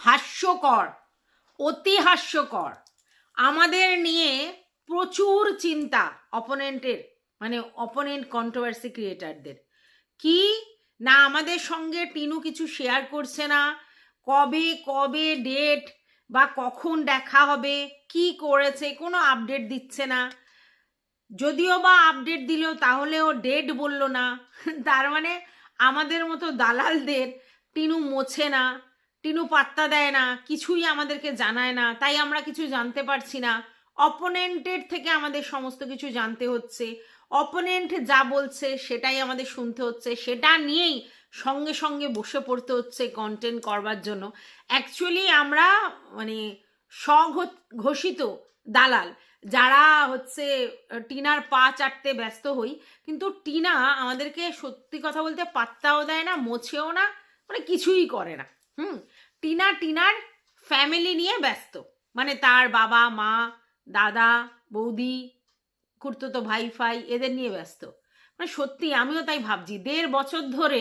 হাস্যকর, অতি হাস্যকর। আমাদের নিয়ে প্রচুর চিন্তা অপোনেন্টের মানে অপোনেন্ট কন্ট্রোভার্সি ক্রিয়েটারদের কি? না, আমাদের সঙ্গে টিনু কিছু শেয়ার করছে না। কবে কবে ডেট বা কখন দেখা হবে, কি করেছে, কোনো আপডেট দিচ্ছে না। যদিও বা আপডেট দিল, তাহলেও ডেট বলল না। তার মানে আমাদের মতো দালালদের টিনু মোছে না। টিনু পাত্তা দেয় না, কিছুই আমাদেরকে জানায় না, তাই আমরা কিছু জানতে পারছি না। অপোনেন্টের থেকে আমাদের সমস্ত কিছু জানতে হচ্ছে। অপোনেন্ট যা বলছে সেটাই আমাদের শুনতে হচ্ছে। সেটা নিয়েই সঙ্গে সঙ্গে বসে পড়তে হচ্ছে কন্টেন্ট করবার জন্য। অ্যাকচুয়ালি আমরা মানে স্বঘোষিত দালাল, যারা হচ্ছে টিনার পা চাটতে ব্যস্ত হই, কিন্তু টিনা আমাদেরকে সত্যি কথা বলতে পাত্তাও দেয় না, মোছেও না মানে কিছুই করে না। হুম, টিনা টিনার ফ্যামিলি নিয়ে ব্যস্ত। মানে তার বাবা, মা, দাদা, বৌদি খুঁড়তো ভাই ফাই, এদের নিয়ে ব্যস্ত। মানে সত্যি আমিও তাই ভাবছি। দেড় বছর ধরে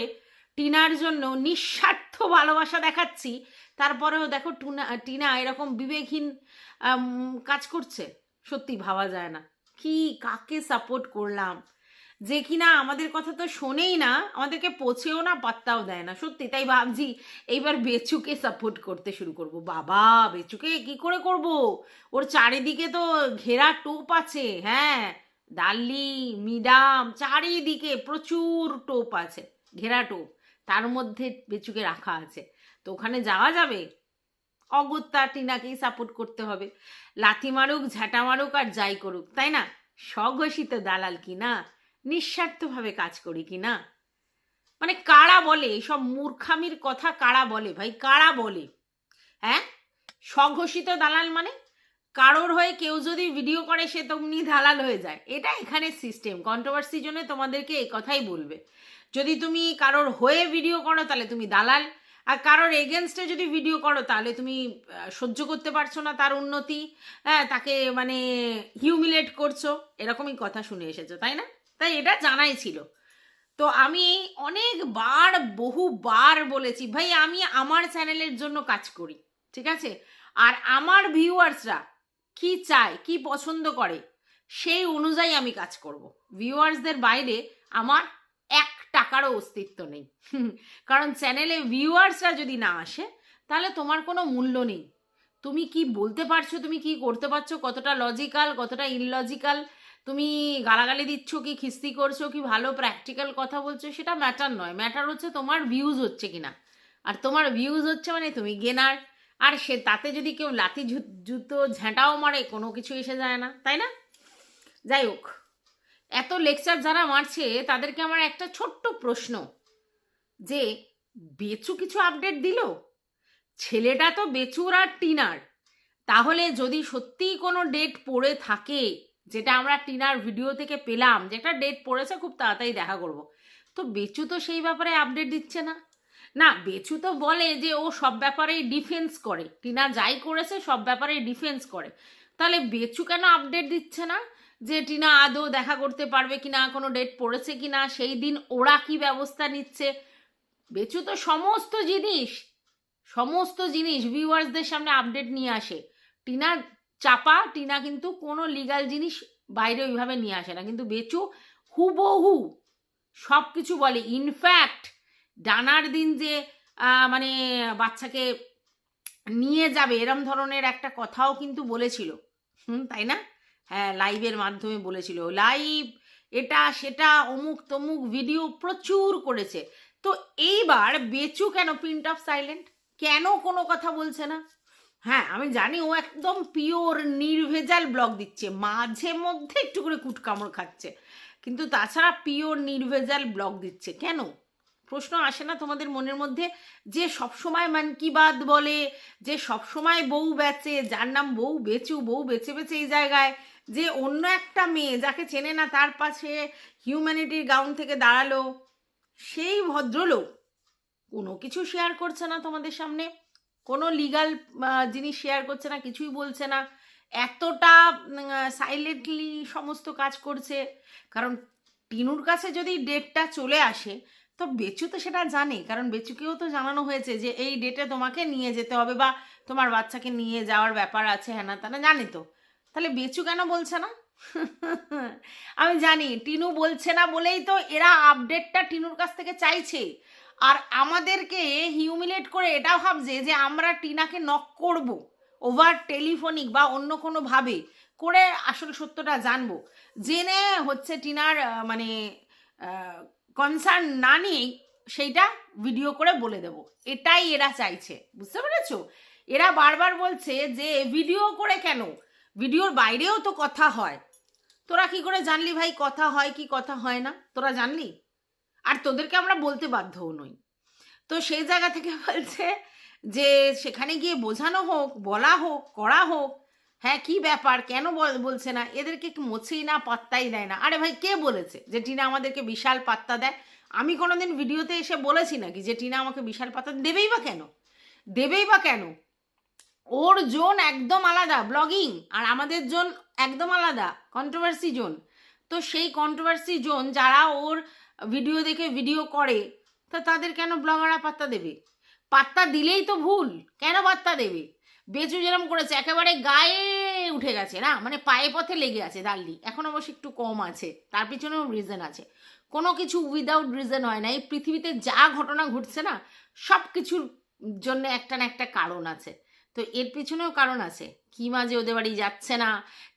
টিনার জন্য নিঃস্বার্থ ভালোবাসা দেখাচ্ছি। তারপরেও দেখো টুনা, টিনা এরকম বিবেকহীন কাজ করছে। সত্যি ভাবা যায় না। কি, কাকে সাপোর্ট করলাম? যে কিনা আমাদের কথা তো শোনেই না, আমাদেরকে পচেও না, পাত্তাও দেয় না। সত্যি, তাই ভাবছি এইবার বেচুকে সাপোর্ট করতে শুরু করব। বাবা, বেচুকে কি করে করব? ওর চারিদিকে তো ঘেরা টোপ আছে হ্যাঁ। ডাল্লি মিডাম, চারিদিকে প্রচুর টোপ আছে, ঘেরা টোপ। তার মধ্যে বেচুকে রাখা আছে। তো ওখানে যাওয়া যাবে? অগত্যা টিনাকেই সাপোর্ট করতে হবে। লাথি মারুক, ঝাঁটা মারুক আর যাই করুক, তাই না? স্বঘোষিত দালাল কি না? নিঃস্বার্থভাবে কাজ করি কি না? মানে কারা বলে? এইসব মূর্খামির কথা কারা বলে ভাই? কারা বলে? হ্যাঁ? স্বঘোষিত দালাল মানে? কারোর হয়ে কেউ যদি ভিডিও করে, সে তেমনি দালাল হয়ে যায়। এটা এখানে সিস্টেম কন্ট্রোভার্সির জন্য তোমাদেরকে এই কথাই বলবে। যদি তুমি কারোর হয়ে ভিডিও করো, তাহলে তুমি দালাল। আর কারোর এগেনস্টে যদি ভিডিও করো, তাহলে তুমি সহ্য করতে পারছ না তার উন্নতি। হ্যাঁ তাকে মানে হিউমিলেট করছ। এরকমই কথা শুনে এসেছ, তাই না? তাই এটা জানাই ছিল। তো আমি অনেকবার, বহুবার বলেছি, ভাই, আমি আমার চ্যানেলের জন্য কাজ করি, ঠিক আছে? আর আমার ভিউয়ার্সরা কি চায়, কি পছন্দ করে, সেই অনুযায়ী আমি কাজ করব। ভিউয়ার্সদের বাইরে আমার এক টাকারও অস্তিত্ব নেই। কারণ চ্যানেলে ভিউয়ার্সরা যদি না আসে, তাহলে তোমার কোনো মূল্য নেই। তুমি কি বলতে পারছ, তুমি কি করতে পারছ, কতটা লজিক্যাল কতটা ইললজিক্যাল তুমি গালাগালি দিচ্ছ কি, খিস্তি করছ কি, ভালো প্র্যাকটিক্যাল কথা বলছো, সেটা ম্যাটার নয়। ম্যাটার হচ্ছে তোমার ভিউজ হচ্ছে কিনা। আর তোমার ভিউজ হচ্ছে মানে তুমি গেনার আর সে, তাতে যদি কেউ লাথি জুতো, ঝেঁটাও মারে, কোনো কিছু এসে যায় না, তাই না? যাই হোক, এত লেকচার যারা মারছে, তাদেরকে আমার একটা ছোট্ট প্রশ্ন। যে, বেচু কিছু আপডেট দিল? ছেলেটা তো বেচুর আর টিনার। তাহলে যদি সত্যিই কোনো ডেট পড়ে থাকে যেটা আমরা টিনার ভিডিও থেকে পেলাম যে একটা ডেট পড়েছে, খুব তাড়াতাড়ি দেখা করব। তো বেচু তো সেই ব্যাপারে আপডেট দিচ্ছে না। না, বেচু তো বলে যে ও সব ব্যাপারেই ডিফেন্স করে। টিনা যাই করেছে, সব ব্যাপারেই ডিফেন্স করে। তাহলে বেচু কেন আপডেট দিচ্ছে না? যে টিনা আদৌ দেখা করতে পারবে কিনা, কোনো ডেট পড়েছে কিনা, সেই দিন ওরা কি ব্যবস্থা নিচ্ছে? বেচু তো সমস্ত জিনিস সমস্ত জিনিস ভিউয়ার্সদের সামনে আপডেট নিয়ে আসে। টিনা চাপা, টিনা কিন্তু কোনো লিগাল জিনিস বাইরে ওইভাবে নিয়ে আসে না। কিন্তু বেচু হুবহু সব কিছু বলে ইনফ্যাক্ট ডানার দিন যে মানে বাচ্চাকে নিয়ে যাবে, এরম ধরনের একটা কথাও কিন্তু বলেছিল। হুম, তাই না? হ্যাঁ লাইভের মাধ্যমে বলেছিল। লাইভ এটা, সেটা, অমুক তমুক ভিডিও প্রচুর করেছে। তো এইবার বেচু কেন প্রিন্ট অফ সাইলেন্ট কেন কোনো কথা বলছে না? হ্যাঁ আমি জানি ও একদম পিওর নির্ভেজাল ব্লগ দিচ্ছে। মাঝে মধ্যে একটু করে কুটকামড় খাচ্ছে। কিন্তু তাছাড়া পিওর নির্ভেজাল ব্লগ দিচ্ছে। কেন? প্রশ্ন আসে না তোমাদের মনের মধ্যে? যে সবসময় মান কি বাদ বলে, যে সবসময় বউ বেচে, যার নাম বউ বেচু, বউ বেচে বেচে এই জায়গায়, যে অন্য একটা মেয়ে যাকে চেনে না, তার পাশে হিউম্যানিটির গাউন থেকে দাঁড়াল, সেই ভদ্রলোক কোনো কিছু শেয়ার করছে না তোমাদের সামনে। কোনো লিগাল জিনিস শেয়ার করছে না, কিছুই বলছে না। এতটা সাইলেন্টলি সমস্ত কাজ করছে। কারণ টিনুর কাছে যদি ডেটটা চলে আসে, তো বেচু তো সেটা জানে কারণ বেচুকেও তো জানানো হয়েছে যে, এই ডেটে তোমাকে নিয়ে যেতে হবে বা তোমার বাচ্চাকে নিয়ে যাওয়ার ব্যাপার আছে, হ্যানা তানা জানে তো। তাহলে বেচু কেন বলছে না? আমি জানি, টিনু বলছে না বলেই তো এরা আপডেটটা টিনুর কাছ থেকে চাইছে। আর আমাদেরকে হিউমিলেট করে এটা ভাবছে যে আমরা টিনাকে নক করব ওভার টেলিফোনিক বা অন্য কোনো ভাবে করে আসল সত্যটা জানব। জেনে হচ্ছে টিনার মানে কনসার্ন না নিয়েই সেইটা ভিডিও করে বলে দেব। এটাই এরা চাইছে, বুঝতে পেরেছ? এরা বারবার বলছে যে ভিডিও করে কেন? ভিডিওর বাইরেও তো কথা হয়। তোরা কি করে জানলি ভাই, কথা হয় কি কথা হয় না? তোরা জানলি? আর তোদেরকে আমরা বলতে বাধ্যও নই। তো সেই জায়গা থেকে বলছে যে সেখানে গিয়ে বোঝানো হোক, বলা হোক, করা হোক হ্যাঁ কি ব্যাপার, কেন বল- বলছে না, এদেরকে মোছেই না, পাত্তাই দেয় না। আরে ভাই, কে বলেছে যে টিনা আমাদেরকে বিশাল পাত্তা দেয়? আমি কোনোদিন ভিডিওতে এসে বলেছি নাকি যে টিনা আমাকে বিশাল পাত্তা দেবেই বা কেন? দেবেই বা কেন? ওর জোন একদম আলাদা, ব্লগিং, আর আমাদের জোন একদম আলাদা কন্ট্রোভার্সি জোন। তো সেই কন্ট্রোভার্সি জোন যারা ওর ভিডিও দেখে ভিডিও করে, তা তাদের কেন ব্লগাররা পাত্তা দেবে? পাত্তা দিলেই তো ভুল, কেন পাত্তা দেবে? বেচু যেরম করেছে, একেবারে গায়ে উঠে গেছে না? মানে পায়ে পথে লেগে আছে দাল্লি এখন অবশ্য একটু কম আছে, তার পিছনেও রিজন আছে। কোনো কিছু উইদাউট রিজন হয় না, এই পৃথিবীতে যা ঘটনা ঘটছে না, সব কিছুর জন্য একটা না একটা কারণ আছে। তো এর পিছনেও কারণ আছে। কিমা যে ওদের বাড়ি যাচ্ছে না,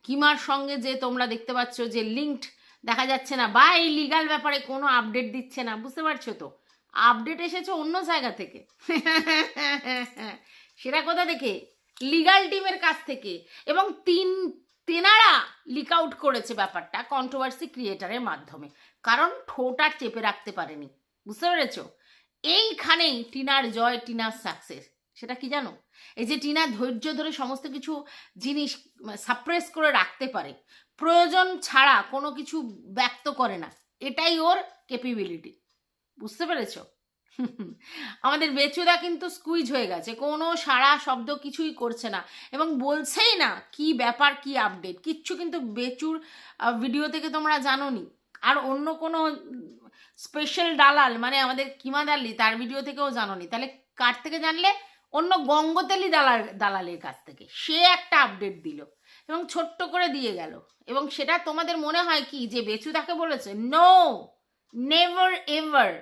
কিমার সঙ্গে যে তোমরা দেখতে পাচ্ছ যে লিঙ্কড দেখা যাচ্ছে না। বা এই লিগাল ব্যাপারে কোনো আপডেট দিচ্ছে না, বুঝতে পারছ তো? আপডেট এসেছে অন্য জায়গা থেকে। সেটা কোথা থেকে? লিগাল টিমের কাছ থেকে। এবং তিন, তেনারা লিক আউট করেছে ব্যাপারটা কন্ট্রোভার্সি ক্রিয়েটারের মাধ্যমে। কারণ ঠোঁট আর চেপে রাখতে পারেনি। বুঝতে পেরেছ? এইখানেই টিনার জয়, টিনার সাকসেস সেটা কি জানো? এই যে টিনা ধৈর্য ধরে সমস্ত কিছু জিনিস সাপ্রেস করে রাখতে পারে। প্রয়োজন ছাড়া কোনো কিছু ব্যক্ত করে না। এটাই ওর ক্যাপেবিলিটি বুঝতে পেরেছ? আমাদের বেচুদা কিন্তু স্কুইজ হয়ে গেছে। কোনো সারা শব্দ কিছুই করছে না এবং বলছেই না কি ব্যাপার, কি আপডেট কিচ্ছু কিন্তু বেচুর ভিডিও থেকে তোমরা জানোনি। আর অন্য কোনো স্পেশাল দালাল মানে আমাদের কিমা দালি, তার ভিডিও থেকেও জানো নি তাহলে কার থেকে জানলে? অন্য গঙ্গতেলি দালাল, দালালের কাছ থেকে। সে একটা আপডেট দিল। এবং ছোট্ট করে দিয়ে গেল। এবং সেটা তোমাদের মনে হয় কি? যে বেচু তাকে বলেছে নো নেভার এভার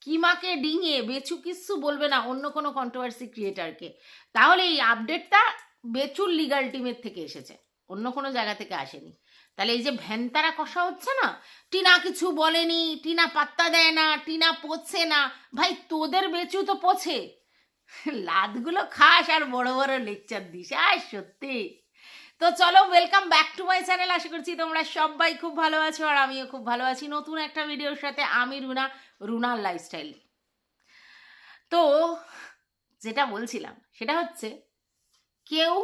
কিমাকে ডিঙিয়ে বেচু কিচ্ছু বলবে না অন্য কোনো কন্ট্রোভার্সি ক্রিয়েটারকে তাহলে এই আপডেটটা বেচুর লিগাল টিমের থেকে এসেছে, অন্য কোনো জায়গা থেকে আসেনি। তাহলে এই যে ভ্যানতারা কষা হচ্ছে না? টিনা কিছু বলেনি, টিনা পাত্তা দেয় না, টিনা পচছে না। ভাই, তোদের বেচু তো পছে। লাদগুলো খাস আর বড় বড় লেকচার দিস আর সত্যি। তো চলো welcome back to my channel আশা করছি তোমরা সবাই খুব ভালো আছো আর আমিও খুব ভালো আছি। নতুন একটা ভিডিওর সাথে আমি রুনা রুনার লাইফস্টাইল তো যেটা বলছিলাম, সেটা হচ্ছে, কেউ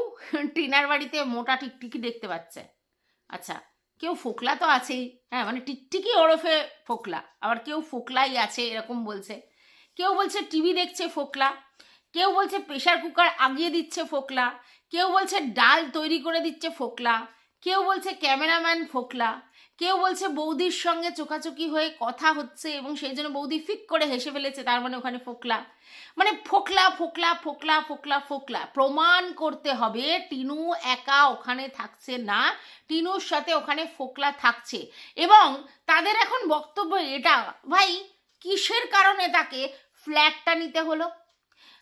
টিনার বাড়িতে মোটা টিকটিকি দেখতে পাচ্ছে। আচ্ছা কেউ ফোকলা তো আছেই। হ্যাঁ মানে টিকটিকি ওরফে ফোকলা, আবার কেউ ফোকলাই আছে এরকম বলছে। কেউ বলছে, টিভি দেখছে ফোকলা। কেউ বলছে প্রেশার কুকার আগিয়ে দিচ্ছে ফোকলা। কেউ বলছে ডাল তৈরি করে দিচ্ছে ফোকলা, কেউ বলছে ক্যামেরাম্যান ফোকলা, কেউ বলছে বৌদির সঙ্গে চোখাচোখি হয়ে কথা হচ্ছে এবং সেই জন্য বৌদি ফিক করে হেসে ফেলেছে, তার মানে ওখানে ফোকলা। মানে ফোকলা ফোকলা ফোকলা ফোকলা ফোকলা, প্রমাণ করতে হবে টিনু একা ওখানে থাকছে না, টিনুর সাথে ওখানে ফোকলা থাকছে এবং তাদের এখন বক্তব্য এটা, ভাই কিসের কারণে তাকে ফ্ল্যাটটা নিতে হলো?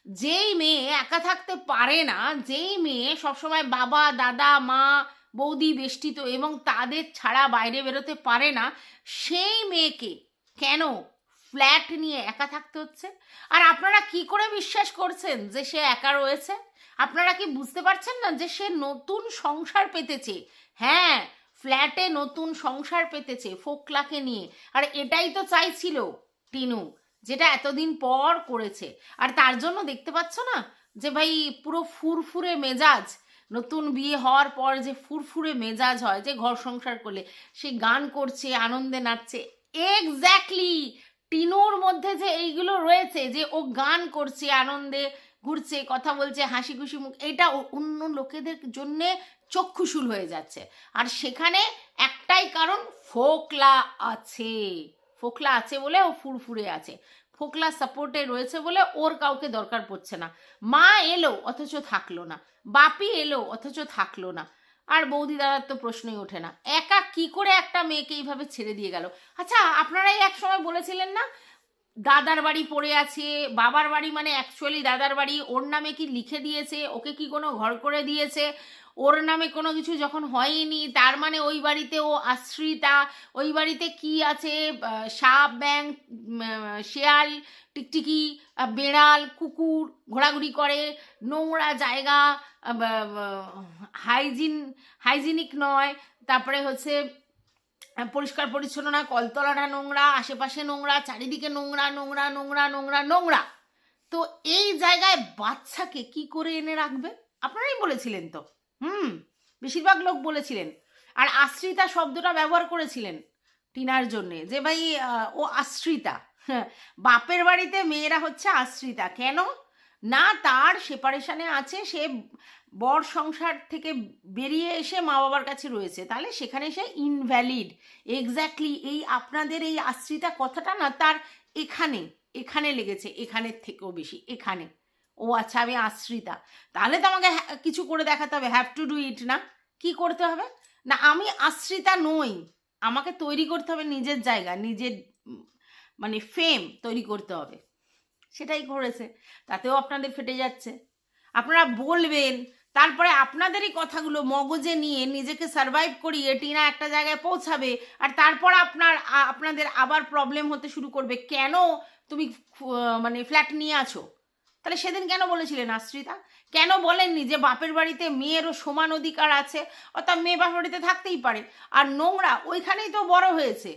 যেই মেয়ে একা থাকতে পারে না, যেই মেয়ে সবসময় বাবা, দাদা, মা, বৌদি বেষ্টিত এবং তাদের ছাড়া বাইরে বেরোতে পারে না, সেই মেয়েকে কেন ফ্ল্যাট নিয়ে একা থাকতে হচ্ছে? আর আপনারা কি করে বিশ্বাস করছেন যে সে একা রয়েছে? আপনারা কি বুঝতে পারছেন না যে সে নতুন সংসার পেতেছে? হ্যাঁ ফ্ল্যাটে নতুন সংসার পেতেছে ফোকলাকে নিয়ে। আর এটাই তো চাইছিল টিনু। যেটা এতদিন পর করেছে। আর তার জন্য দেখতে পাচ্ছ না যে ভাই পুরো ফুরফুরে মেজাজ, নতুন বিয়ে হওয়ার পর যে ফুরফুরে মেজাজ হয়, যে ঘর সংসার করলে, সে গান করছে, আনন্দে নাচছে। এক্স্যাক্টলি টিনুর মধ্যে যে এইগুলো রয়েছে, যে ও গান করছে, আনন্দে ঘুরছে, কথা বলছে হাসি খুশি মুখ, এটা অন্য লোকেদের জন্যে চক্ষুশূল হয়ে যাচ্ছে। আর সেখানে একটাই কারণ, ফোকলা আছে। ফোকলা আছে বলে ও ফুরফুরে আছে। ফোকলা সাপোর্টে রয়েছে বলে ওর কাউকে দরকার পড়ছে না। মা এলো, অথচ থাকল না। বাপি এলো, অথচ থাকল না। আর বৌদি দাদার তো প্রশ্নই ওঠে না। একা কি করে একটা মেয়েকে এইভাবে ছেড়ে দিয়ে গেল? আচ্ছা আপনারাই এক সময় বলেছিলেন না? দাদার বাড়ি পড়ে আছে, বাবার বাড়ি মানে অ্যাকচুয়ালি দাদার বাড়ি। ওর নামে কি লিখে দিয়েছে? ওকে কি কোনো ঘর করে দিয়েছে? ওর নামে কোনো কিছু যখন হয়নি, তার মানে ওই বাড়িতে ও আশ্রিতা, ওই বাড়িতে কি আছে? সাপ ব্যাং শেয়াল, টিকটিকি বেড়াল, কুকুর ঘোরাঘুরি করে, নোংরা জায়গা হাইজিন, হাইজিনিক নয়। তারপরে হচ্ছে পরিষ্কার পরিচ্ছন্ন না কলতলাটা নোংরা, আশেপাশে নোংরা, চারিদিকে নোংরা নোংরা নোংরা নোংরা নোংরা। তো এই জায়গায় বাচ্চাকে কি করে এনে রাখবে? আপনারাই বলেছিলেন তো। হুম বেশিরভাগ লোক বলেছিলেন। আর আশ্রিতা শব্দটা ব্যবহার করেছিলেন টিনার জন্যে যে ভাই ও আশ্রিতা। হ্যাঁ, বাপের বাড়িতে মেয়েরা হচ্ছে আশ্রিতা। কেন? না তার সেপারেশনে আছে সে বর সংসার থেকে বেরিয়ে এসে মা বাবার কাছে রয়েছে। তাহলে সেখানে সে ইনভ্যালিড এক্স্যাক্টলি এই আপনাদের এই আশ্রিতা কথাটা না তার এখানে এখানে লেগেছে এখানের থেকেও বেশি এখানে। ও আচ্ছা আমি আশ্রিতা। তাহলে তো আমাকে কিছু করে দেখাতে হবে। হ্যাভ টু ডু ইট না? কি করতে হবে? না, আমি আশ্রিতা নই। আমাকে তৈরি করতে হবে নিজের জায়গা, নিজের মানে ফেম তৈরি করতে হবে। সেটাই করেছে। তাতেও আপনাদের ফেটে যাচ্ছে। আপনারা বলবেন, তারপরে আপনাদেরই কথাগুলো মগজে নিয়ে নিজেকে সার্ভাইভ করিয়ে টিনা একটা জায়গায় পৌঁছাবে, আর তারপর আপনার আপনাদের আবার প্রবলেম হতে শুরু করবে। কেন তুমি মানে ফ্ল্যাট নিয়ে আছো? তাহলে সেদিন কেন বলেছিলেন আশ্রিতা? কেন বলেননি যে বাপের বাড়িতে মেয়েরও সমান অধিকার আছে? অর্থাৎ মেয়ে বাপের বাড়িতে থাকতেই পারে। আর নোংরা ওইখানেই তো বড় হয়েছে।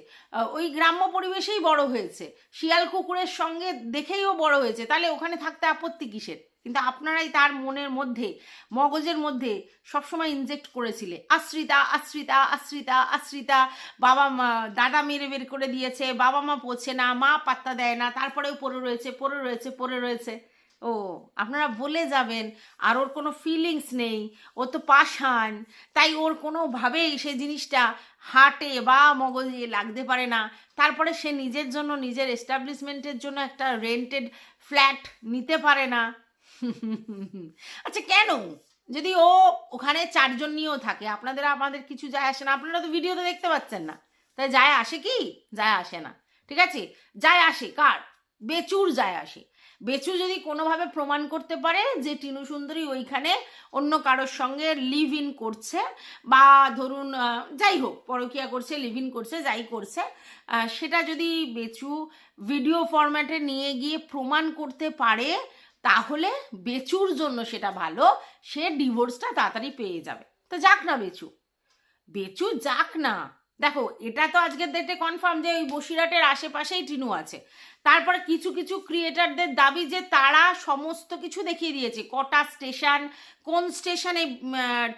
ওই গ্রাম্য পরিবেশেই বড় হয়েছে। শিয়াল কুকুরের সঙ্গে দেখেইও বড় হয়েছে। তাহলে ওখানে থাকতে আপত্তি কিসের? কিন্তু আপনারাই তার মনের মধ্যে, মগজের মধ্যে সবসময় ইনজেক্ট করেছিলে। আশ্রিতা আশ্রিতা আশ্রিতা আশ্রিতা, বাবা মা, দাদা মেরে বের করে দিয়েছে, বাবা মা পোছে না, মা পাত্তা দেয় না, তারপরেও পড়ে রয়েছে পড়ে রয়েছে পড়ে রয়েছে। ও, আপনারা বলে যাবেন, আর ওর কোনো ফিলিংস নেই, ও তো পাষাণ, তাই ওর কোনোভাবেই সে জিনিসটা হাটে বা মগজে লাগতে পারে না। তারপরে সে নিজের জন্য, নিজের এস্টাবলিশমেন্টের জন্য একটা রেন্টেড ফ্ল্যাট নিতে পারে না। আচ্ছা কেন? যদি ও ওখানে চারজন নিয়েও থাকে, আপনাদের আমাদের কিছু যায় আসে না। আপনারা তো ভিডিওতে দেখতে পাচ্ছেন না। তাই যায় আসে কি? যায় আসে না। ঠিক আছে? যায় আসে কার? বেচুর যায় আসে। বেচু যদি কোনোভাবে প্রমাণ করতে পারে যে টিনু সুন্দরী ওইখানে অন্য কারোর সঙ্গে লিভ ইন করছে, বা ধরুন যাই হোক, পরকিয়া করছে লিভ ইন করছে, যাই করছে সেটা যদি বেচু ভিডিও ফরম্যাটে নিয়ে গিয়ে প্রমাণ করতে পারে, তাহলে বেচুর জন্য সেটা ভালো, সে ডিভোর্সটা তাড়াতাড়ি পেয়ে যাবে। তো যাক না বেচু। বেচু যাক না। দেখো, এটা তো আজকের ডেটে কনফার্ম যে ওই বসিরহাটের আশেপাশেই টিনু আছে। তারপর কিছু কিছু ক্রিয়েটারদের দাবি যে তারা সমস্ত কিছু দেখিয়ে দিয়েছে। কটা স্টেশন কোন স্টেশনে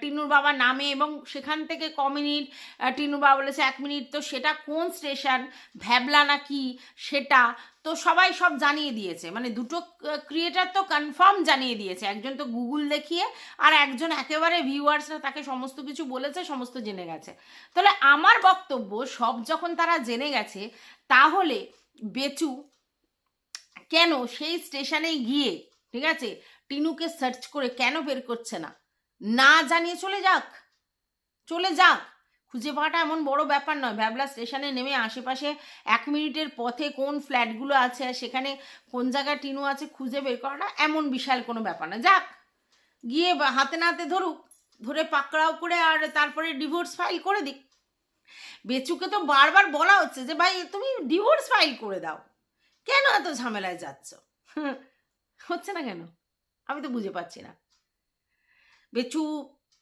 টিনুর বাবা নামে এবং সেখান থেকে ক মিনিট টিনুর বাবা বলেছে এক মিনিট, তো সেটা কোন স্টেশন ভ্যাবলা না কি, সেটা, তো সবাই সব জানিয়ে দিয়েছে। মানে দুটো ক্রিয়েটার তো কনফার্ম জানিয়ে দিয়েছে। একজন তো গুগল দেখিয়ে আর একজন একেবারে ভিউয়ার্সরা তাকে সমস্ত কিছু বলেছে, সমস্ত জেনে গেছে। তাহলে আমার বক্তব্য, সব যখন তারা জেনে গেছে, তাহলে বেচু কেন সেই স্টেশনে গিয়ে, ঠিক আছে, টিনুকে সার্চ করে কেন বের করছে না? না জানিয়ে চলে যাক চলে যাক। খুঁজে পাওয়াটা এমন বড় ব্যাপার নয়। ভ্যাবলা স্টেশনে নেমে আশেপাশে এক মিনিটের পথে কোন ফ্ল্যাটগুলো আছে আর সেখানে কোন জায়গায় টিনু আছে খুঁজে বের করাটা এমন বিশাল কোনো ব্যাপার না। যাক, গিয়ে হাতে নাতে ধরুক, ধরে পাকড়াও করে আর তারপরে ডিভোর্স ফাইল করে দিক। বেচুকে তো বারবার বলা হচ্ছে যে, ভাই, তুমি ডিভোর্স ফাইল করে দাও। কেন এত ঝামেলায় যাচ্ছ? হচ্ছে না কেন? আমি তো বুঝে পাচ্ছি না। বেচু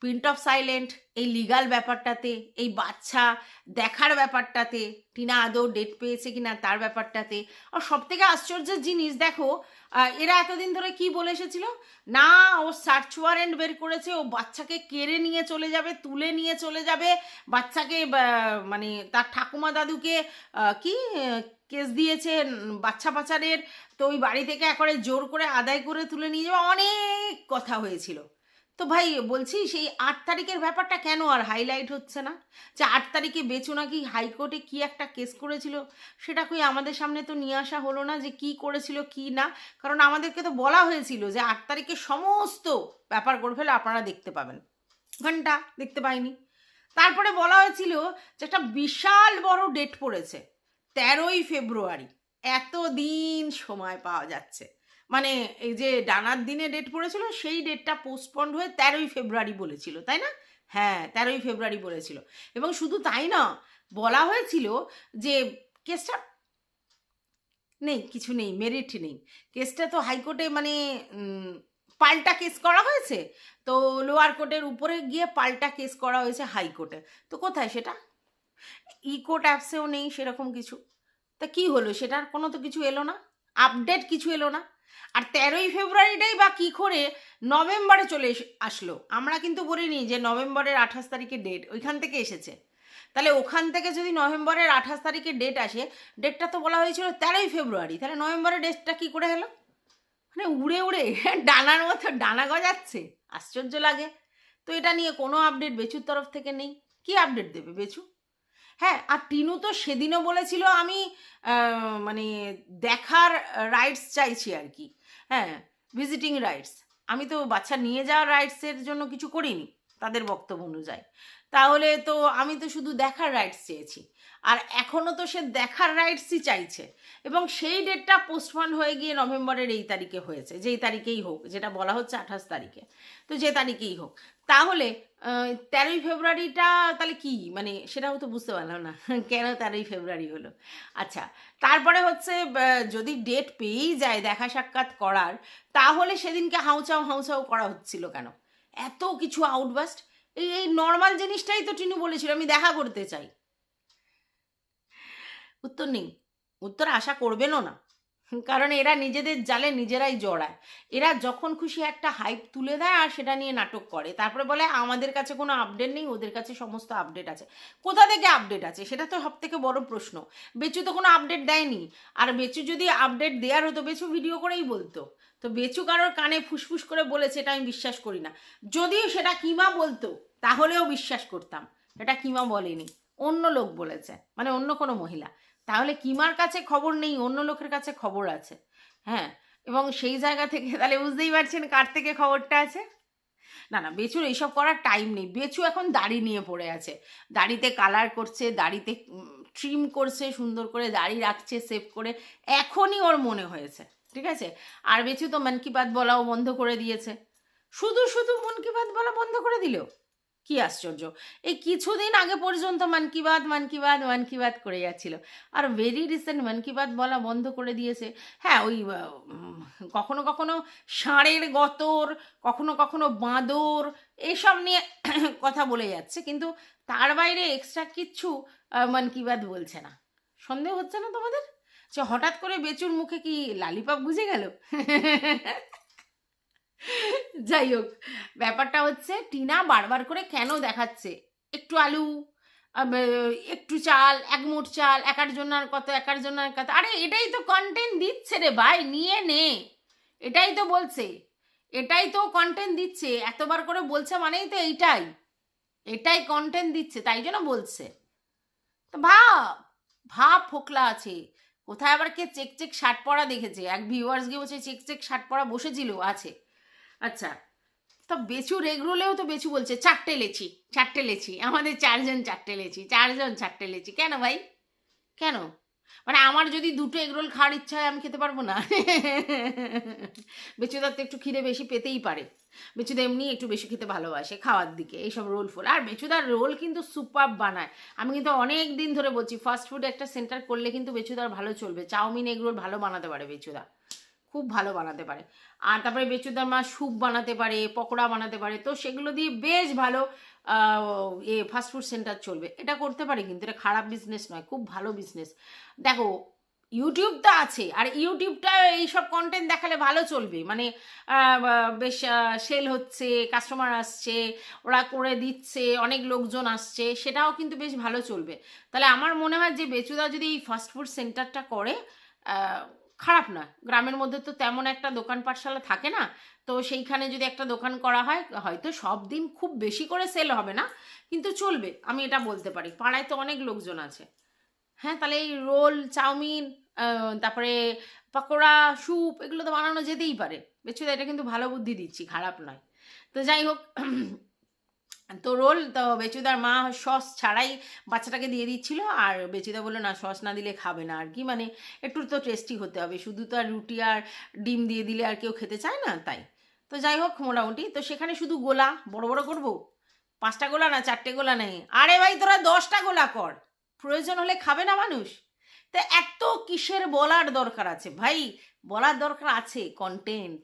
প্রিন্ট অফ সাইলেন্ট এই লিগাল ব্যাপারটাতে, এই বাচ্চা দেখার ব্যাপারটাতে, টিনা আদৌ ডেট পেয়েছে কিনা তার ব্যাপারটাতে। আর সব থেকে আশ্চর্যের জিনিস, দেখো এরা এতদিন ধরে কি বলে এসেছিল? না, ও সার্চ ওয়ারেন্ট বের করেছে, ও বাচ্চাকে কেড়ে নিয়ে চলে যাবে, তুলে নিয়ে চলে যাবে, বাচ্চাকে মানে তার ঠাকুমা দাদুকে কি? কেস দিয়েছে বাচ্চা পাচারের, তো ওই বাড়ি থেকে একবারে জোর করে আদায় করে তুলে নিয়ে যাওয়া অনেক কথা হয়েছিল। তো ভাই, বলছি সেই আট তারিখের ব্যাপারটা কেন আর হাইলাইট হচ্ছে না? যে আট তারিখে বেচু নাকি হাইকোর্টে কি একটা কেস করেছিল, সেটা কই আমাদের সামনে তো নিয়ে আসা হলো না যে কি করেছিল, কি না? কারণ আমাদেরকে তো বলা হয়েছিল যে আট তারিখে সমস্ত ব্যাপার করে ফেলে আপনারা দেখতে পাবেন। ঘণ্টা দেখতে পাইনি। তারপরে বলা হয়েছিল যে একটা বিশাল বড় ডেট পড়েছে। তেরোই ফেব্রুয়ারি। এত দিন সময় পাওয়া যাচ্ছে। মানে এই যে ডানার দিনে ডেট পড়েছিল, সেই ডেটটা পোস্টপন্ড হয়ে তেরোই ফেব্রুয়ারি বলেছিল, তাই না? হ্যাঁ তেরোই ফেব্রুয়ারি বলেছিল। এবং শুধু তাই না, বলা হয়েছিল যে কেসটা নেই, কিছু নেই মেরিট নেই। কেসটা তো হাইকোর্টে মানে পাল্টা কেস করা হয়েছে। তো লোয়ার কোর্টের উপরে গিয়ে পাল্টা কেস করা হয়েছে হাইকোর্টে তো কোথায় সেটা? ই ট্যাপসেও নেই সেরকম কিছু। তা কি হলো? সেটার কোনো তো কিছু এলো না। আপডেট কিছু এলো না। আর তেরোই ফেব্রুয়ারিটাই বা কী করে নভেম্বরে চলে আসলো। আমরা কিন্তু বলিনি যে নভেম্বরের আঠাশ তারিখে ডেট ওইখান থেকে এসেছে। তাহলে ওখান থেকে যদি নভেম্বরের আঠাশ তারিখে ডেট আসে ডেটটা তো বলা হয়েছিল তেরোই ফেব্রুয়ারি। তাহলে নভেম্বরের ডেটটা কী করে হলো? মানে উড়ে উড়ে ডানার মতো, ডানা গজাচ্ছে। আশ্চর্য লাগে। তো এটা নিয়ে কোনো আপডেট বেচুর তরফ থেকে নেই। কি আপডেট দেবে বেচু? হ্যাঁ আর টিনু তো সেদিনও বলেছিল আমি মানে দেখার রাইটস চাইছি আর কি হ্যাঁ ভিজিটিং রাইটস আমি তো বাচ্চা নিয়ে যাওয়ার রাইটসের জন্য কিছু করিনি। তাদের বক্তব্য অনুযায়ী। তাহলে তো আমি তো শুধু দেখার রাইটস চেয়েছি। আর এখনও তো সে দেখার রাইটসই চাইছে। এবং সেই ডেটটা পোস্টপন হয়ে গিয়ে নভেম্বরের এই তারিখে হয়েছে। যেই তারিখেই হোক, যেটা বলা হচ্ছে আঠাশ তারিখে। তো যে তারিখেই হোক। তাহলে তেরোই ফেব্রুয়ারিটা তাহলে কি? মানে সেটাও তো বুঝতে পারলাম না। কেন তেরোই ফেব্রুয়ারি হলো? আচ্ছা তারপরে হচ্ছে যদি ডেট পেয়েই যায় দেখা সাক্ষাৎ করার, তাহলে সেদিনকে হাউচাও হাউচাও করা হচ্ছিল কেন? এত কিছু আউটবাস্ট এই নর্মাল জিনিসটাই তো টিনু বলেছিল, আমি দেখা করতে চাই। উত্তর নেই। উত্তর আশা করবেনও না। কারণ এরা নিজেদের জালে নিজেরাই জড়ায়। এরা যখন খুশি একটা হাইপ তুলে দেয় আর সেটা নিয়ে নাটক করে। তারপরে বলে, আমাদের কাছে কোনো আপডেট নেই, ওদের কাছে সমস্ত আপডেট আছে। কোথা থেকে আপডেট আছে? সেটা তো সব থেকে বড় প্রশ্ন। বেচু তো কোনো আপডেট দেয়নি। আর বেচু যদি আপডেট দেওয়ার হতো, বেচু ভিডিও করেই বলতো। তো বেচু কারোর কানে ফুসফুস করে বলেছে, এটা আমি বিশ্বাস করি না। যদিও সেটা কিমা বলতো, তাহলেও বিশ্বাস করতাম। এটা কিমা বলেনি। অন্য লোক বলেছে মানে অন্য কোনো মহিলা। তাহলে কিমার কাছে খবর নেই? অন্য লোকের কাছে খবর আছে। হ্যাঁ এবং সেই জায়গা থেকে তাহলে বুঝতেই পারছেন কার থেকে খবরটা আছে? না না, বেচুর, এইসব করার টাইম নেই। বেচু এখন দাড়ি নিয়ে পড়ে আছে। দাড়িতে কালার করছে, দাড়িতে ট্রিম করছে, সুন্দর করে দাড়ি রাখছে সেভ করে। এখনই ওর মনে হয়েছে, ঠিক আছে? আর বেচু তো মন কি বাত বলাও বন্ধ করে দিয়েছে। শুধু শুধু মন কি বাত বলা বন্ধ করে দিল? কি আশ্চর্য। এই কিছুদিন আগে পর্যন্ত মন কি বাত, মন কি বাত, মন কি বাত করে যাচ্ছিল। আর ভেরি রিসেন্ট মন কি বাত বলা বন্ধ করে দিয়েছে। হ্যাঁ ওই কখনো কখনো ষাঁড়ের গতর, কখনো কখনো বাঁদর, এসব নিয়ে কথা বলে যাচ্ছে। কিন্তু তার বাইরে এক্সট্রা কিচ্ছু মন কি বাত বলছে না। সন্দেহ হচ্ছে না তোমাদের? যে হঠাৎ করে বেচুর মুখে কি লালিপাপ বুঝে গেল? যাই হোক, ব্যাপারটা হচ্ছে টিনা বারবার করে কেন দেখাচ্ছে? একটু আলু একটু চাল, এক মুঠ চাল, একার জন্য আর কত, একার জন্য আর কত? আরে এটাই তো কন্টেন্ট দিচ্ছে রে ভাই, নিয়ে নে। এটাই তো বলছে। এটাই তো কন্টেন্ট দিচ্ছে। এতবার করে বলছে মানেই তো এইটাই। এটাই কন্টেন্ট দিচ্ছে, তাই জন্য বলছে। তো ভাব ভাব ফোকলা আছে। কোথায় আবার কে চেক চেক শার্ট পরা দেখেছে? এক ভিউয়ার্স গিয়ে বলছে চেক চেক শার্ট পরা বসেছিল, আছে। আচ্ছা তো বেচু রেগরোলেও তো বেচু বলছে, চারটে লেছি চারটে লেছি আমাদের চারজন চারটে লেচি, চারজন চারটে লেচি, কেন ভাই? কেন? মানে আমার যদি দুটো এগরোল খাওয়ার ইচ্ছা হয় আমি খেতে পারব না? বেচুদার তো একটু খিদে বেশি পেতেই পারে। বেচুদা এমনি একটু বেশি খেতে ভালোবাসে খাওয়ার দিকে, এইসব রোল ফোল। আর বেচুদার রোল কিন্তু সুপার বানায়। আমি কিন্তু অনেক দিন ধরে বলছি ফাস্ট ফুড একটা সেন্টার করলে কিন্তু বেচুদার ভালো চলবে। চাউমিন এগরোল ভালো বানাতে পারে বেচুদা। খুব ভালো বানাতে পারে। আর তারপরে বেচুদার মা স্যুপ বানাতে পারে, পকোড়া বানাতে পারে, তো সেগুলো দিয়ে বেশ ভালো এ ফাস্টফুড সেন্টার চলবে। এটা করতে পারে কিন্তু এটা খারাপ বিজনেস নয়, খুব ভালো বিজনেস দেখো ইউটিউব তো আছে, আর ইউটিউবটা এইসব কন্টেন্ট দেখালে ভালো চলবে। মানে বেশ সেল হচ্ছে কাস্টমার আসছে, ওরা করে দিচ্ছে, অনেক লোকজন আসছে, সেটাও কিন্তু বেশ ভালো চলবে। তাহলে আমার মনে হয় যে বেচুদা যদি এই ফাস্টফুড সেন্টারটা করে খারাপ না গ্রামের মধ্যে তো তেমন একটা দোকান পাঠশালা থাকে না। তো সেইখানে যদি একটা দোকান করা হয়, হয়তো সব দিন খুব বেশি করে সেল হবে না, কিন্তু চলবে, আমি এটা বলতে পারি। পাড়ায় তো অনেক লোকজন আছে। হ্যাঁ তাহলে এই রোল, চাউমিন তারপরে পকোড়া, স্যুপ, এগুলো তো বানানো যেতেই পারে। বেচুদা এটা কিন্তু ভালো বুদ্ধি দিচ্ছি, খারাপ নয়। তো যাই হোক তো রোল, তো বেচুদার মা সস ছাড়াই বাচ্চাটাকে দিয়ে দিচ্ছিল, আর বেচুদা বলল, না, সস না দিলে খাবে না আর কি। মানে একটু তো টেস্টি হতে হবে। শুধু তো আর রুটি আর ডিম দিয়ে দিলে আর কেউ খেতে চায় না, তাই। তো যাই হোক, মোটামুটি। তো সেখানে শুধু গোলা, বড় বড় করব? পাঁচটা গোলা না, চারটে গোলা নেই? আরে ভাই, তোরা দশটা গোলা কর। প্রয়োজন হলে খাবে না মানুষ? তা এত কিসের বলার দরকার আছে? ভাই, বলার দরকার আছে কন্টেন্ট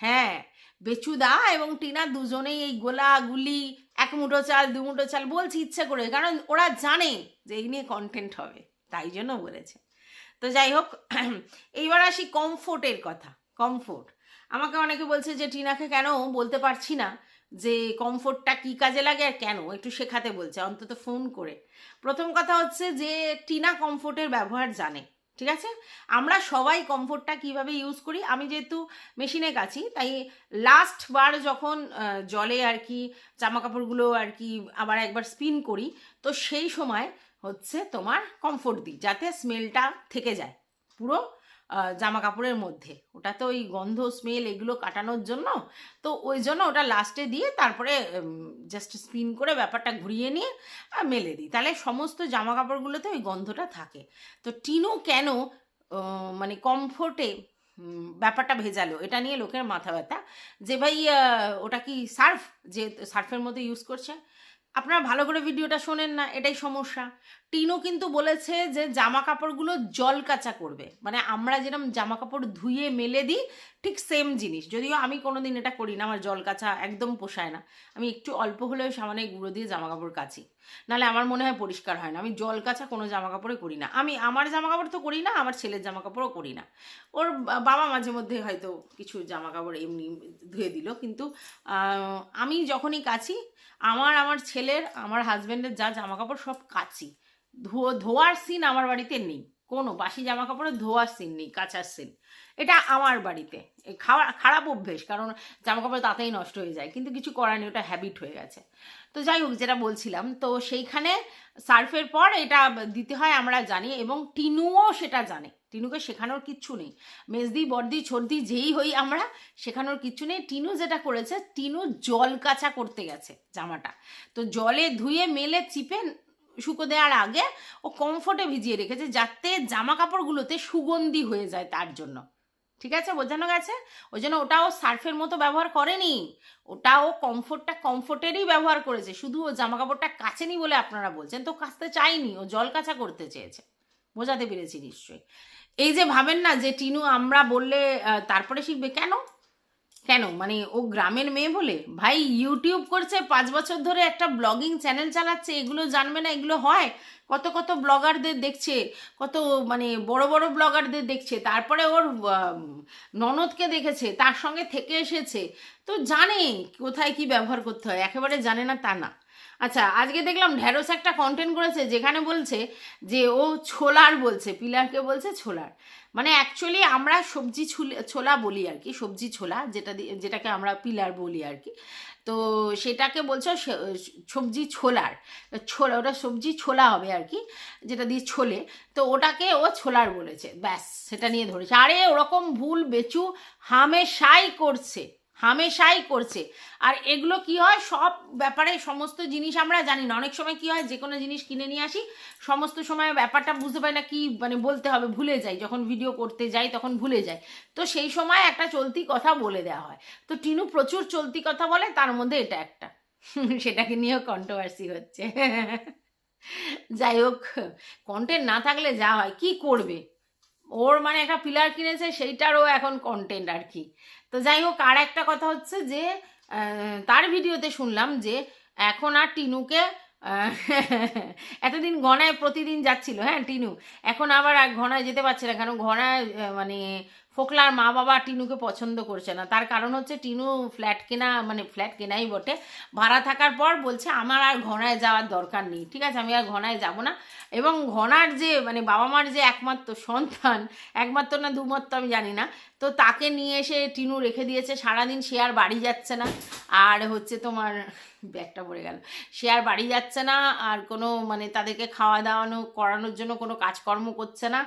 হ্যাঁ বেচুদা এবং টিনা দুজনেই এই গোলা গুলি এক মুঠো চাল, দু মুঠো চাল বলছি ইচ্ছে করে, কারণ ওরা জানে যে এই নিয়ে কন্টেন্ট হবে, তাই জন্য বলেছে। তো যাই হোক, এইবার আসি কমফোর্টের কথা, কমফোর্ট। আমাকে অনেকে বলছে যে, টিনাকে কেন বলতে পারছি না যে কমফোর্টটা কি কাজে লাগে আর কেন? একটু শেখাতে বলছে, অন্তত ফোন করে। প্রথম কথা হচ্ছে যে, টিনা কমফোর্টের ব্যবহার জানে। ঠিক আছে? আমরা সবাই কমফোর্টটা কীভাবে ইউজ করি? আমি যেহেতু মেশিনে কাছি, তাই লাস্ট বার যখন জলে আর কি জামা কাপড়গুলো আর কি আবার একবার স্পিন করি, তো সেই সময় হচ্ছে তোমার কমফোর্ট দিই, যাতে স্মেলটা থেকে যায়। পুরো জামা কাপড়ের মধ্যে। ওটা তো ওই গন্ধ স্মেল এগুলো কাটানোর জন্য তো ওই জন্য ওটা লাস্টে দিয়ে তারপরে জাস্ট স্পিন করে ব্যাপারটা ঘুরিয়ে নিয়ে মেলে দিই। তাহলে সমস্ত জামা কাপড়গুলোতে ওই গন্ধটা থাকে। তো টিনু কেন মানে কমফোর্টে ব্যাপারটা ভেজালো? এটা নিয়ে লোকের মাথা ব্যথা। যে ভাই ওটা কি সার্ফ? যে সার্ফের মধ্যে ইউজ করছে। আপনারা ভালো করে ভিডিওটা শোনেন না, এটাই সমস্যা। টিনু কিন্তু বলেছে যে জামা কাপড়গুলো জল কাচা করবে। মানে আমরা যেরকম জামা কাপড় ধুয়ে মেলে দিই, ঠিক সেম জিনিস। যদিও আমি কোনোদিন এটা করি না, আমার জল কাচা একদম পোষায় না। আমি একটু অল্প হলেও সামান্য গুঁড়ো দিয়ে জামা কাপড় কাচি। নাহলে আমার মনে হয় পরিষ্কার হয় না। আমি জল কাচা কোনো জামা কাপড়ে করি না। আমি আমার জামা কাপড় তো করি না, আমার ছেলের জামা কাপড়ও করি না। ওর বাবা মাঝে মধ্যে হয়তো কিছু জামা কাপড় এমনি ধুয়ে দিল, কিন্তু আমি যখনই কাচি, আমার আমার ছেলের, আমার হাজব্যান্ডের যা জামা কাপড় সব কাচি। ধোয়া, ধোয়ার সিন আমার বাড়িতে নেই। কোনো বাসি জামা কাপড়ে ধোয়ার সিন নেই, কাচার সিন এটা আমার বাড়িতে। খাওয়া, খারাপ অভ্যেস, কারণ জামা কাপড় তাতেই নষ্ট হয়ে যায়, কিন্তু কিছু করার নেই, ওটা হ্যাবিট হয়ে গেছে। তো যাই হোক, যেটা বলছিলাম, তো সেইখানে সার্ফের পর এটা দিতে হয় আমরা জানি, এবং টিনুও সেটা জানে। টিনুকে শেখানোর কিচ্ছু নেই। মেজদি বর্দি ছর্দি যেই হই আমরা, শেখানোর কিচ্ছু নেই। টিনু যেটা করেছে, টিনু জল কাচা করতে গেছে জামাটা। তো জলে ধুয়ে, মেলে, চিপে শুকো দেওয়ার আগে ও কমফোর্টে ভিজিয়ে রেখেছে যাতে জামা কাপড়গুলোতে সুগন্ধি হয়ে যায় তার জন্য। ঠিক আছে? বোঝানো গেছে? ওই জন্য ওটাও সার্ফের মতো ব্যবহার করেনি। ওটাও কমফোর্টটা কমফোর্টেরই ব্যবহার করেছে। শুধু ও জামা কাপড়টা কাচেনি বলে আপনারা বলছেন। তো কাচতে চাইনি ও জল কাচা করতে চেয়েছে। বোঝাতে পেরেছি নিশ্চয়ই। এই যে ভাবেন না যে, টিনু, আমরা বললে তারপরে শিখবে? কেন? কেন? মানে ও গ্রামের মেয়ে বলে? ভাই ইউটিউব করছে, পাঁচ বছর ধরে একটা ব্লগিং চ্যানেল চালাচ্ছে, এগুলো জানবে না, এগুলো হয়? কত কত ব্লগারদের দেখছে, কত মানে বড় বড় ব্লগারদের দেখছে, তারপরে ওর ননদকে দেখেছে, তার সঙ্গে থেকে এসেছে। তো জানে কোথায় কি ব্যবহার করতে হয়, একেবারে জানে না তা না। আচ্ছা আজকে দেখলাম ঢ্যাঁড়স একটা কন্টেন্ট করেছে, যেখানে বলছে যে ও ছোলার বলছে, পিলারকে বলছে ছোলার। মানে অ্যাকচুয়ালি আমরা সবজি ছুলে- বলি আর কি, সবজি ছোলা যেটা যেটাকে আমরা পিলার বলি আর কি। তো সেটাকে বলছো সবজি ছোলার, ছোলা, ওটা সবজি ছোলা হবে আর কি, যেটা দিয়ে ছোলে। তো ওটাকে ও ছোলার বলেছে, ব্যাস, সেটা নিয়ে ধরেছে। আরে ওরকম ভুল বেচু, হামেশাই করছে। হামেশাই করছে। আর এগুলো কি হয়? সব ব্যাপারে সমস্ত জিনিস আমরা জানি না। অনেক সময় কি হয়? যে কোনো জিনিস কিনে নিয়ে আসি, সমস্ত সময় ব্যাপারটা বুঝতে পারি না কি মানে বলতে হবে, ভুলে যাই। যখন ভিডিও করতে যাই, তখন ভুলে যাই। তো সেই সময় একটা চলতি কথা বলে দেওয়া হয়। তো টিনু প্রচুর চলতি কথা বলে, তার মধ্যে এটা একটা। সেটাকে নিয়েও কন্ট্রোভার্সি হচ্ছে। যাই হোক কন্টেন্ট না থাকলে যা হয়, কি করবে? ওর মানে একটা পিলার কিনেছে সেইটারও এখন কন্টেন্ট আর কি। তো যাই হোক আর একটা কথা হচ্ছে যে তার ভিডিওতে শুনলাম যে এখন আর টিনুকে এতদিন ঘনায় প্রতিদিন যাচ্ছিল হ্যাঁ টিনু। এখন আবার ঘনায় যেতে পারছে না কেন ঘনায় মানে ফোকলার মা বাবা টিনুকে পছন্দ করছে না। তার কারণ হচ্ছে টিনু ফ্ল্যাট কেনা মানে ফ্ল্যাট কেনাই বটে। ভাড়া থাকার পর বলছে, আমার আর ঘনায় যাওয়ার দরকার নেই। ঠিক আছে, আমি আর ঘনায় যাব না। এবং ঘনার যে মানে বাবা মার যে একমাত্র সন্তান, একমাত্র না দুমাত্র আমি জানি না, তো তাকে নিয়ে এসে টিনু রেখে দিয়েছে। সারাদিন সে আর বাড়ি যাচ্ছে না। আর হচ্ছে তোমার, ব্যাগটা পড়ে গেল। সে আর বাড়ি যাচ্ছে না। আর কোনো মানে তাদেরকে খাওয়া দাওয়ানো, করানোর জন্য কোনো কাজকর্ম করছে না।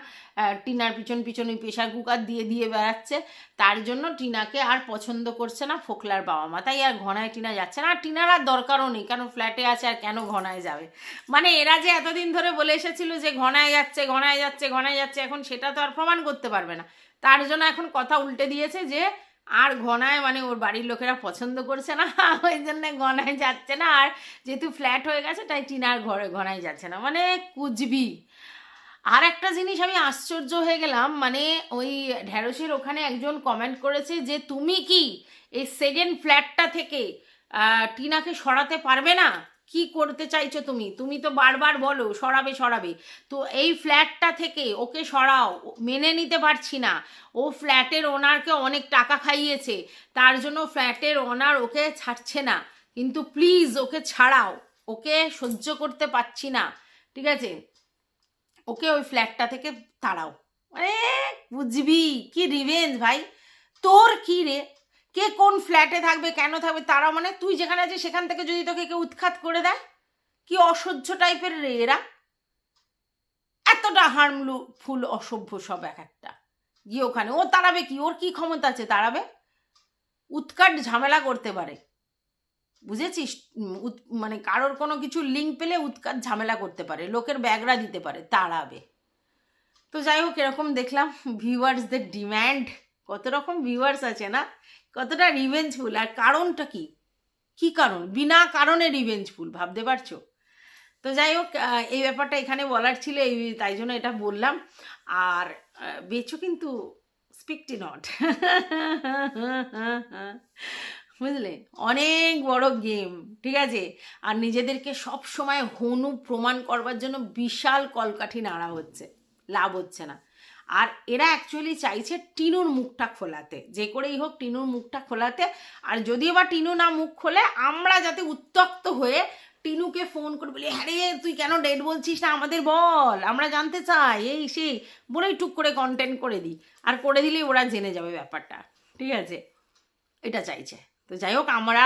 টিনার পিছন পিছন ওই প্রেশার কুকার দিয়ে দিয়ে বেড়াচ্ছে। তার জন্য টিনাকে আর পছন্দ করছে না ফোকলার বাবা মা তাই আর ঘনায় টিনা যাচ্ছে না। আর টিনার আর দরকারও নেই কারণ ফ্ল্যাটে আছে আর কেন ঘনায় যাবে? মানে এরা যে এতদিন ধরে বলে এসেছিল যে ঘনায় যাচ্ছে ঘনায় যাচ্ছে ঘনায় যাচ্ছে, এখন সেটা তো আর প্রমাণ করতে পারবে না। তার জন্য এখন কথা উল্টে দিয়েছে যে আর ঘনায় মানে ওর বাড়ির লোকেরা পছন্দ করছে না, ওই জন্য ঘনায় যাচ্ছে না। আর যেহেতু ফ্ল্যাট হয়ে গেছে, তাই টিনার ঘরে ঘনায় যাচ্ছে না। মানে কুচবি আর একটা জিনিস আমি আশ্চর্য হয়ে গেলাম মানে ওই ঢ্যাঁড়সের ওখানে একজন কমেন্ট করেছে যে, তুমি কি এই সেকেন্ড ফ্ল্যাটটা থেকে টিনাকে সরাতে পারবে না? কি করতে চাইছো তুমি? তুমি তো বারবার বলো, সরাবে সরাবে। তো এই ফ্ল্যাটটা থেকে ওকে সরাও, মেনে নিতে পারছি না। ও ফ্ল্যাটের ওনারকে অনেক টাকা খাইয়েছে, তার জন্য ফ্ল্যাটের ওনার ওকে ছাড়ছে না। কিন্তু প্লিজ ওকে ছাড়াও, ওকে সহ্য করতে পারছি না। ঠিক আছে? ওকে ওই ফ্ল্যাটটা থেকে তাড়াও। মানে বুঝবি? কি রিভেঞ্জ ভাই? তোর কি রে? কে কোন ফ্ল্যাটে থাকবে, কেন থাকবে তারা মানে তুই যেখানে আছিস সেখান থেকে যদি তোকে কেউ উৎখাত করে দেয়, কি অসহ্য টাইপের রে এরা? এতটা হার্মলু ফুল অসভ্য সব এক একটা। গিয়ে ওখানে, ও তাড়াবে কি? ওর কি ক্ষমতা আছে? তাড়াবে? উৎকাট ঝামেলা করতে পারে। বুঝেছিস? মানে কারোর কোনো কিছু লিঙ্ক পেলে উৎকাট ঝামেলা করতে পারে, লোকের ব্যাগরা দিতে পারে, তাড়াবে। তো যাই হোক, এরকম দেখলাম ভিউয়ার্সদের ডিম্যান্ড কত রকম ভিউয়ার্স আছে না? কতটা রিভেঞ্জফুল আর কারণটা কি? কি কারণ? বিনা কারণে রিভেঞ্জফুল ভাবতে পারছ? তো যাই হোক এই ব্যাপারটা এখানে বলার ছিল, এই, তাই জন্য এটা বললাম। আর বেচু কিন্তু স্পিকটি নট বুঝলে? অনেক বড় গেম ঠিক আছে? আর নিজেদেরকে সব সময় হনু প্রমাণ করবার জন্য বিশাল কলকাঠি নাড়া হচ্ছে, লাভ হচ্ছে না। আর এরা অ্যাকচুয়ালি চাইছে টিনুর মুখটা খোলাতে, যে করেই হোক টিনুর মুখটা খোলাতে। আর যদিও বা টিনু না মুখ খোলে, আমরা যাতে উত্তক্ত হয়ে টিনুকে ফোন করে বলি হ্যাঁ রে, তুই কেন ডেট বলছিস না আমাদের বল? আমরা জানতে চাই, এই সেই বলেই টুক করে কন্টেন্ট করে দিই। আর করে দিলেই ওরা জেনে যাবে ব্যাপারটা, ঠিক আছে? এটা চাইছে। তো যাই হোক, আমরা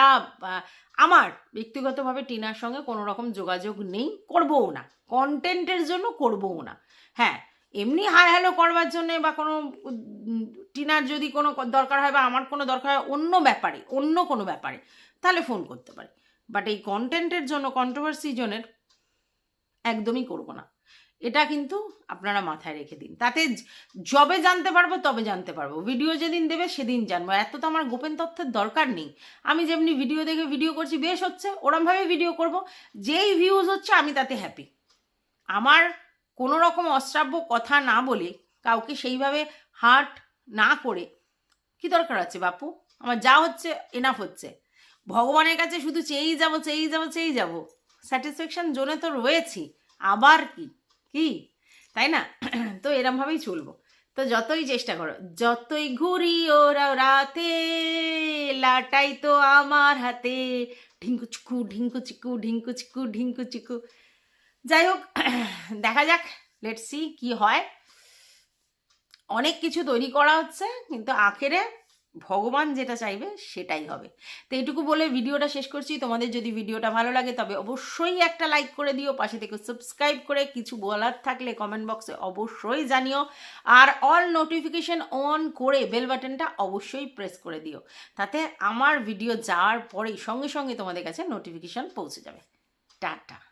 আমার ব্যক্তিগতভাবে টিনার সঙ্গে কোনো রকম যোগাযোগ নেই, করবও না। কন্টেন্টের জন্য করবও না। হ্যাঁ এমনি হাই হ্যালো করবার জন্যে বা কোনো টিনার যদি কোনো দরকার হয় বা আমার কোনো দরকার হয় অন্য ব্যাপারে, অন্য কোনো ব্যাপারে, তাহলে ফোন করতে পারি। বাট এই কন্টেন্টের জন্য কন্ট্রোভার্সি জনের, একদমই করব না। এটা কিন্তু আপনারা মাথায় রেখে দিন। তাতে যবে জানতে পারব তবে জানতে পারব। ভিডিও যেদিন দেবে সেদিন জানব। এত তো আমার গোপন তথ্যের দরকার নেই। আমি যেমনি ভিডিও দেখে ভিডিও করছি, বেশ হচ্ছে। ওরমভাবে ভিডিও করব। যেই ভিউজ হচ্ছে আমি তাতে হ্যাপি আমার কোনো রকম অশ্রাব্য কথা না বলে, কাউকে সেইভাবে হার্ট না করে, কি দরকার আছে বাপু? আমার যা হচ্ছে এনাফ হচ্ছে। ভগবানের কাছে শুধু চেয়েই যাব চেয়েই যাব চেয়েই যাব। স্যাটিসফ্যাকশন জোনে তো রয়েছি। আবার কি? কি? তাই না? তো এরমভাবেই চলবো। তো যতই চেষ্টা করো, যতই ঘুরি ওরা রাতে, লাটাই তো আমার হাতে। ঢিঙ্কু চিকু ঢিঙ্কু চিকু ঢিঙ্কু চিকু ঢিঙ্কু চিকু। যাই হোক, দেখা যাক লেট সি কি হয়। অনেক কিছু তৈরি করা হচ্ছে, কিন্তু আখেরে ভগবান যেটা চাইবে সেটাই হবে। তো এইটুকু বলে ভিডিওটা শেষ করছি। তোমাদের যদি ভিডিওটা ভালো লাগে তবে অবশ্যই একটা লাইক করে দিও, পাশে থেকে সাবস্ক্রাইব করে কিছু বলার থাকলে কমেন্ট বক্সে অবশ্যই জানিও। আর অল নোটিফিকেশন অন করে বেল বাটনটা অবশ্যই প্রেস করে দিও। তাতে আমার ভিডিও যাওয়ার পরেই সঙ্গে সঙ্গে তোমাদের কাছে নোটিফিকেশন পৌঁছে যাবে। টাটা।